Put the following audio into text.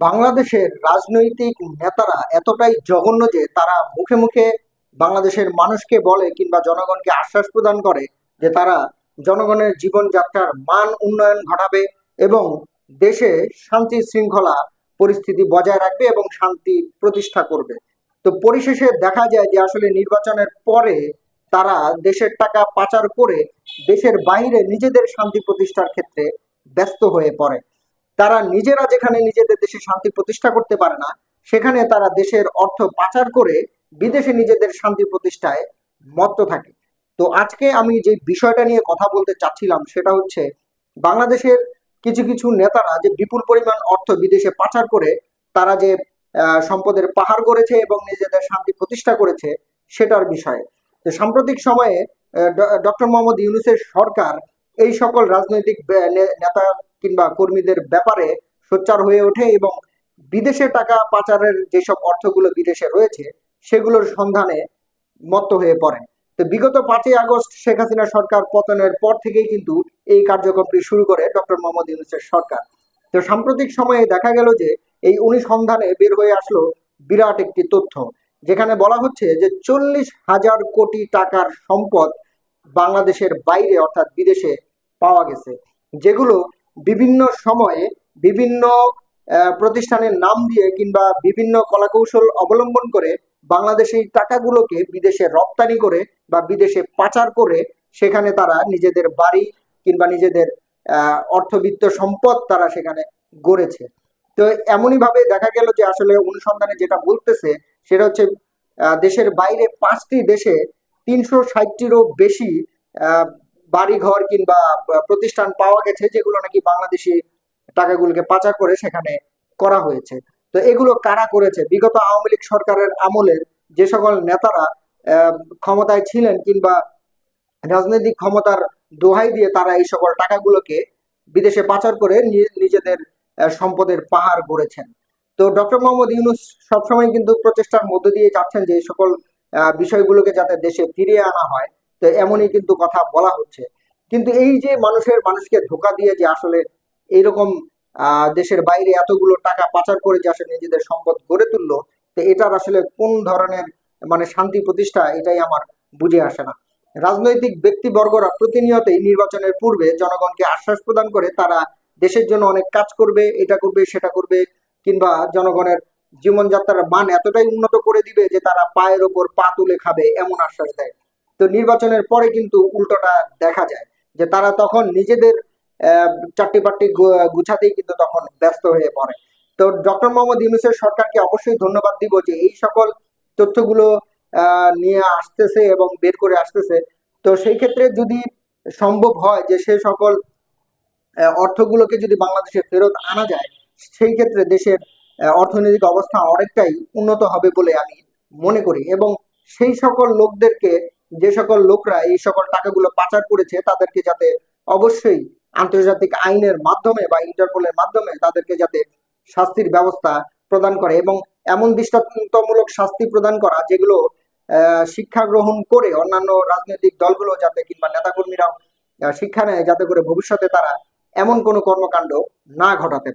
বাংলাদেশের রাজনৈতিক নেতারা এতটাই জঘন্য যে তারা মুখে মুখে বাংলাদেশের মানুষকে বলে কিংবা জনগণকে আশ্বাস প্রদান করে যে তারা জনগণের জীবনযাত্রার মান উন্নয়ন ঘটাবে এবং দেশে শান্তি শৃঙ্খলা পরিস্থিতি বজায় রাখবে এবং শান্তি প্রতিষ্ঠা করবে। তো পরিশেষে দেখা যায় যে আসলে নির্বাচনের পরে তারা দেশের টাকা পাচার করে দেশের বাইরে নিজেদের শান্তি প্রতিষ্ঠার ক্ষেত্রে ব্যস্ত হয়ে পড়ে। তারা নিজেরা যেখানে নিজেদের দেশে শান্তি প্রতিষ্ঠা করতে পারে না, সেখানে তারা দেশের অর্থ পাচার করে বিদেশে নিজেদের শান্তি প্রতিষ্ঠায় মত্ত থাকে। তো আজকে আমি যে বিষয়টা নিয়ে কথা বলতে চাচ্ছিলাম সেটা হচ্ছে বাংলাদেশের কিছু কিছু নেতারা যে বিপুল পরিমাণ অর্থ বিদেশে পাচার করে তারা যে সম্পদের পাহাড় গড়েছে এবং নিজেদের শান্তি প্রতিষ্ঠা করেছে সেটার বিষয়ে। সাম্প্রতিক সময়ে ডক্টর মোহাম্মদ ইউনুসের সরকার এই সকল রাজনৈতিক নেতা কিংবা কর্মীদের ব্যাপারে সোচ্চার হয়ে ওঠে এবং বিদেশে টাকা পাচারের যেসব অর্থগুলো বিদেশে রয়েছে, সেগুলোর সন্ধানে মত্ত হয়ে পড়ে তো বিগত পাঁচই আগস্ট শেখ হাসিনা সরকার পতনের পর থেকেই কিন্তু এই কার্যক্রমটি শুরু করে ডক্টর মোহাম্মদ ইউনুসের সরকার। তো সাম্প্রতিক সময়ে দেখা গেল যে এই অনুসন্ধানে বের হয়ে আসলো বিরাট একটি তথ্য, যেখানে বলা হচ্ছে যে চল্লিশ হাজার কোটি টাকার সম্পদ বাংলাদেশের বাইরে অর্থাৎ বিদেশে পাওয়া গেছে, যেগুলো বিভিন্ন সময়ে বিভিন্ন প্রতিষ্ঠানের নাম দিয়ে কিংবা বিভিন্ন কলাকৌশল অবলম্বন করে বাংলাদেশের টাকাগুলোকে বিদেশে রপ্তানি করে বা বিদেশে পাচার করে সেখানে তারা নিজেদের বাড়ি কিংবা নিজেদের অর্থবিত্ত সম্পদ তারা সেখানে গড়েছে। তো এমনই ভাবে দেখা গেল যে আসলে অনুসন্ধানে যেটা বলতেছে, সেটা হচ্ছে দেশের বাইরে পাঁচটি দেশে তিনশো ষাটটিরও বেশি বাড়িঘর কিংবা প্রতিষ্ঠান পাওয়া গেছে, যেগুলো নাকি বাংলাদেশি টাকাগুলোকে পাচার করে সেখানে করা হয়েছে। তো এগুলো কারা করেছে? বিগত আওয়ামী লীগ সরকারের আমলের যে সকল নেতারা ক্ষমতায় ছিলেন কিংবা রাজনৈতিক ক্ষমতার দোহাই দিয়ে তারা এই সকল টাকাগুলোকে বিদেশে পাচার করে নিজেদের সম্পদের পাহাড় গড়েছেন। তো ডক্টর মোহাম্মদ ইউনুস সবসময় কিন্তু প্রচেষ্টার মধ্য দিয়ে যাচ্ছেন যে সকল বিষয়গুলোকে যাতে দেশে ফিরিয়ে আনা হয়, তো এমনই কিন্তু কথা বলা হচ্ছে। কিন্তু এই যে মানুষের, মানুষকে ধোকা দিয়ে যে আসলে এইরকম দেশের বাইরে এতগুলো টাকা পাচার করে যে আসলে নিজেদের সম্পদ গড়ে তুললো, তো এটার আসলে কোন ধরনের মানে শান্তি প্রতিষ্ঠা, এটাই আমার বুঝে আসে না। রাজনৈতিক ব্যক্তিবর্গরা প্রতিনিয়তই নির্বাচনের পূর্বে জনগণকে আশ্বাস প্রদান করে, তারা দেশের জন্য অনেক কাজ করবে, এটা করবে, সেটা করবে, কিংবা জনগণের জীবনযাত্রার মান এতটাই উন্নত করে দিবে যে তারা পায়ের ওপর পা তুলে খাবে এমন আশ্বাস দেয়। তো নির্বাচনের পরে কিন্তু উল্টোটা দেখা যায় যে তারা তখন নিজেদের চারটি পাট্টি গুছাতেই কিন্তু তখন ব্যস্ত হয়ে পড়ে। তো ডক্টর মোহাম্মদ ইউনুসের সরকারকে অবশ্যই ধন্যবাদ দিব যে এই সকল তথ্যগুলো নিয়ে আসতেছে এবং বের করে আসতেছে। তো সেই ক্ষেত্রে যদি সম্ভব হয় যে সে সকল অর্থগুলোকে যদি বাংলাদেশে ফেরত আনা যায়, সেই ক্ষেত্রে দেশের অর্থনৈতিক অবস্থা অনেকটাই উন্নত হবে বলে আমি মনে করি। এবং সেই সকল লোকদেরকে, যে সকল লোকরা এই সকল টাকাগুলো পাচার করেছে, তাদেরকে যাতে অবশ্যই আন্তর্জাতিক আইনের মাধ্যমে বা ইন্টারপোলের মাধ্যমে তাদেরকে যাতে শাস্তির ব্যবস্থা প্রদান করে এবং এমন দৃষ্টান্তমূলক শাস্তি প্রদান করা যেগুলো শিক্ষা গ্রহণ করে অন্যান্য রাজনৈতিক দলগুলো যাতে কিংবা নেতাকর্মীরাও শিক্ষা নেয় যাতে করে ভবিষ্যতে তারা এমন কোনো কর্মকাণ্ড না ঘটাতে